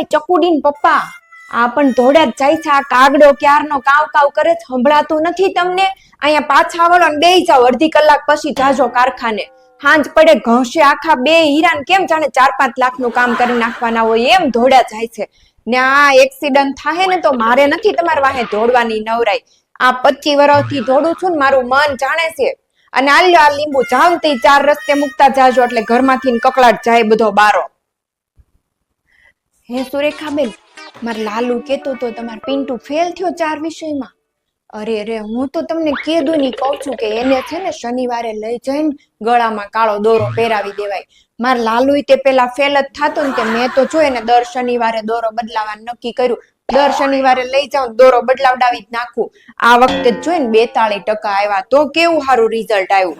ઓય ચકુડીન પપ્પા. આ પણ જ જાય છે. આ કાગડો ક્યારનો કાવ કાવ કરે સંભળાતું નથી તમને? અહીંયા પાછા વળો ને બેહી જાઓ અડધી કલાક પછી જાજો કારખાને. હાંજ પડે, ઘસે આખા બે હીરાન કેમ જાણે ચાર પાંચ લાખનું કામ કરી નાખવાના હોય એમ ધોળ્યા જાય છે. ને આ એક્સિડન્ટ થાય ને તો મારે નથી તમારા વાહે ધોડવાની નવરાય આ પચી વર્ષથી દોડું છું ને મારું મન જાણે છે. અને આ લીંબુ જાવતી ચાર રસ્તે મુકતા જાજો એટલે ઘરમાંથી કકળાટ જાય બધો બારો. હે સુરેખાબેન માર લાલુ કેતો તો તમાર પિન્ટુ ફેલ થયો ચાર વિષયમાં. અરે અરે, હું તો તમને કીધું ની કહું છું કે એને છે ને શનિવારે લઈ જઈને ગળામાં કાળો દોરો પહેરાવી દેવાય. માર લાલુ તે પેલા ફેલ જ થતો ને કે મેં તો જો એને દર શનિવારે દોરો બદલાવાનું નક્કી કર્યું. દર શનિવારે લઈ જાઉં દોરો બદલાવડાવી જ નાખું. આ વખતે જોઈને બેતાળીસ ટકા આવ્યા, તો કેવું સારું રિઝલ્ટ આવ્યું?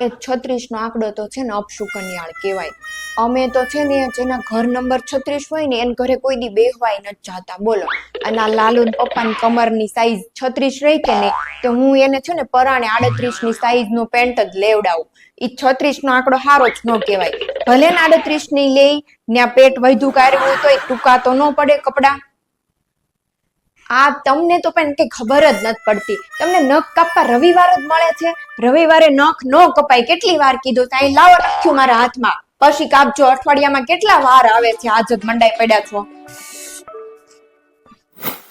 એ છત્રીસ નો આંકડો તો છે ને અપશુકન્યાળ કહેવાય. અમે તો છે ને જેના ઘર નંબર છત્રીસ હોય ને એને ઘરે કોઈ દી બેહવાય નથી જાતા બોલો. અને આ લાલુ પપ્પાની કમરની સાઈઝ છત્રીસ રહી કે નહીં, તો હું એને છે ને પરાણે આડત્રીસની સાઈઝનું પેન્ટ જ લેવડાવું. ઈ છત્રીસ નો આંકડો સારો જ ન કહેવાય. ભલે ને આડત્રીસની લેઈ ત્યાં પેટ વધુ કાઢવું તો ટૂંકા તો ન પડે કપડા. આ તમને તો પણ કઈ ખબર જ નથી પડતી. તમને નખ કાપવા રવિવાર જ મળે છે? રવિવારે નખ ન કપાય. કેટલી વાર કીધું? ત્યાં લાવો રાખ્યું મારા હાથમાં. પછી કાપજો. અઠવાડિયામાં કેટલા વાર આવે છે? આજ જ મંડાઈ પડ્યા છો.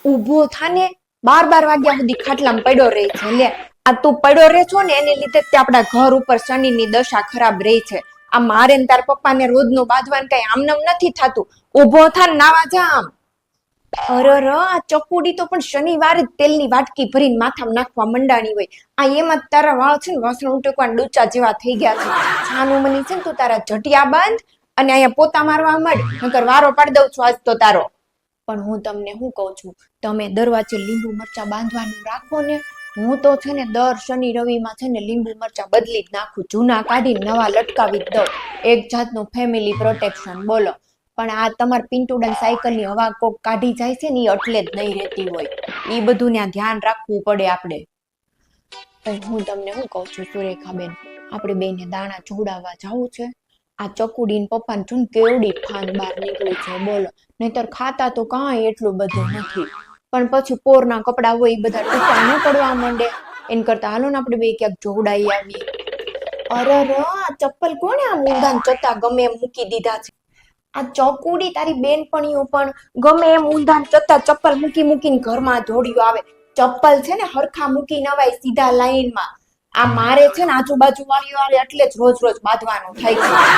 ઊભો થાને બાર બાર વાગ્યા સુધી ખાટલામાં પડ્યો રહે છે. લે, આ તું પડ્યો રહે છો ને, એને લીધે તે આપણા ઘર ઉપર શનિની દશા ખરાબ રહી છે. આ મારે ને તાર પપ્પાને રોજનું બાંધવાનું કઈ આમનમ નથી થતું. ઊભો થાને નાવા જા આમ. અરર આ ચકુડી તો પણ શનિવારે તેલની વાટકી ભરીને માથામાં નાખવા મંડાણી હોય. આ એમાં જ તારા વાળ છે ને, વાસણ ઉટકવાના ડૂચા જેવા થઈ ગયા છે. છાનું મની છે ને તું તારા જટિયા બાંધ અને અહીંયા પોતા મારવા માંડ નકર વારો પાડી દઉં છું આજ તો તારો. પણ હું તમને શું કહું છું? તમે દરવાજે લીંબુ મરચા બાંધવાનું રાખો ને, હું તો છે ને દર શનિ રવિમાં છે ને લીંબુ મરચા બદલી જ નાખું. જૂના કાઢીને નવા લટકાવી દઉં. એક જાતનું ફેમિલી પ્રોટેક્શન બોલો. પણ આ તમારા પિન્ટુડન સાયકલની હવા કોક કાઢી જાય છે ને એટલે જ નહીં રહેતી હોય. એ બધું ત્યાં ધ્યાન રાખવું પડે આપણે. હું તમને શું કહું છું, સુરેખાબેન? આપણે બેને દાણા જોડાવા જવું છે. આ ચકુડીન પપ્પાને જોન કેવડી ફાન બહાર નીકળી છે, બોલો. નહીતર ખાતા તો કાંઈ એટલું બધું નથી. પણ પછી પોરના કપડા હોય એ બધા ટૂંકા ન પડવા માંડે. એન કરતા હાલો ને આપણે બે ક્યાંક જોડાઈ આવીએ. અરે આ ચપ્પલ કોને આ ઊંધાન ચતા ગમે એમ મૂકી દીધા છે? આ ચોકુડી તારી બેનપણીઓ પણ ગમે એમ ઊંધાન ચતા ચપ્પલ મૂકી મૂકીને ઘરમાં જોડ્યું આવે. ચપ્પલ છે ને હરખા મૂકી નવાય સીધા લાઈનમાં. આ મારે છે ને આજુબાજુ વાળી વાળી એટલે જ રોજ રોજ બાંધવાનું થાય છે.